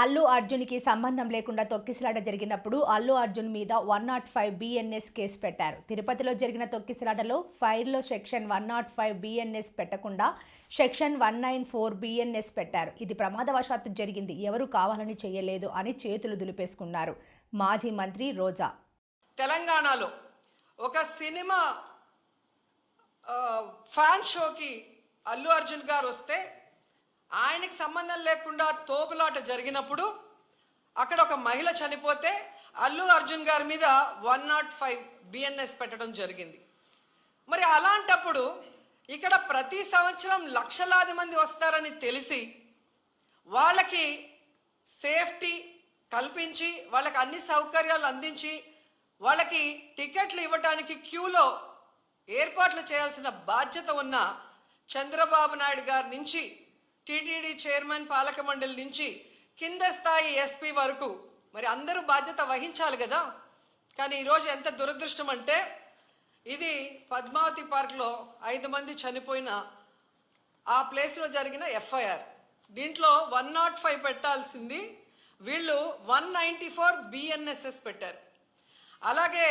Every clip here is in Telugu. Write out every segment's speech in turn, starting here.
అల్లు అర్జున్కి సంబంధం లేకుండా తొక్కిసలాట జరిగినప్పుడు అల్లు అర్జున్ మీద one nought five B N S case పెట్టారు. తిరుపతిలో జరిగిన తొక్కిసలాటలో ఫైర్లో section one nought five B N S పెట్టకుండా section one nine four B N S పెట్టారు. ఇది ప్రమాదవశాత్తు జరిగింది. ఎవరు కావాలని చేయలేదు అని చేతులు దులిపేసుకున్నారు. మాజీ మంత్రి రోజా. తెలంగాణలో ఒక సినిమా ఫ్యాన్ షోకి అల్లు అర్జున్ గారు వస్తే ఆయనకి సంబంధం లేకుండా తోపులాట జరిగినప్పుడు అక్కడ ఒక మహిళ చనిపోతే అల్లు అర్జున్ గారి మీద వన్ నాట్ ఫైవ్ బిఎన్ఎస్ పెట్టడం జరిగింది. మరి అలాంటప్పుడు ఇక్కడ ప్రతి సంవత్సరం లక్షలాది మంది వస్తారని తెలిసి వాళ్ళకి సేఫ్టీ కల్పించి వాళ్ళకి అన్ని సౌకర్యాలు అందించి వాళ్ళకి టికెట్లు ఇవ్వటానికి క్యూలో ఏర్పాట్లు చేయాల్సిన బాధ్యత ఉన్న చంద్రబాబు నాయుడు గారి నుంచి టిటిడి చైర్మన్ పాలక మండలి నుంచి కింద స్థాయి ఎస్పీ వరకు మరి అందరూ బాధ్యత వహించాలి కదా? కానీ ఈరోజు ఎంత దురదృష్టం అంటే ఇది పద్మావతి పార్క్లో ఐదు మంది చనిపోయిన ఆ ప్లేస్లో జరిగిన ఎఫ్ఐఆర్. దీంట్లో వన్ నాట్ ఫైవ్ పెట్టాల్సింది వీళ్ళు వన్ నైంటీ ఫోర్ బిఎన్ఎస్ఎస్ పెట్టారు. అలాగే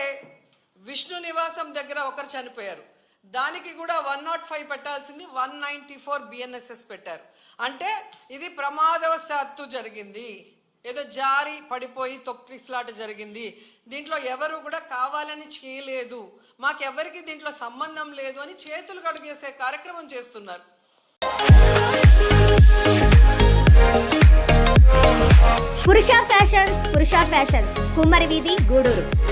విష్ణు నివాసం దగ్గర ఒకరు చనిపోయారు. దానికి కూడా వన్ నాట్ ఫైవ్ పెట్టాల్సింది one ninety four B N S S పెట్టారు. అంటే ఇది ప్రమాదవశాత్తు జరిగింది. ఏదో జారి పడిపోయి తొక్కిసలాట జరిగింది. దీంట్లో ఎవరు కూడా కావాలని చేయలేదు. మాకెవరికి దీంట్లో సంబంధం లేదు అని చేతులు కడుగేసే కార్యక్రమం చేస్తున్నారు. పురుష ఫ్యాషన్స్ పురుష ఫ్యాషన్స్ కుమ్మరి వీధి గూడూరు.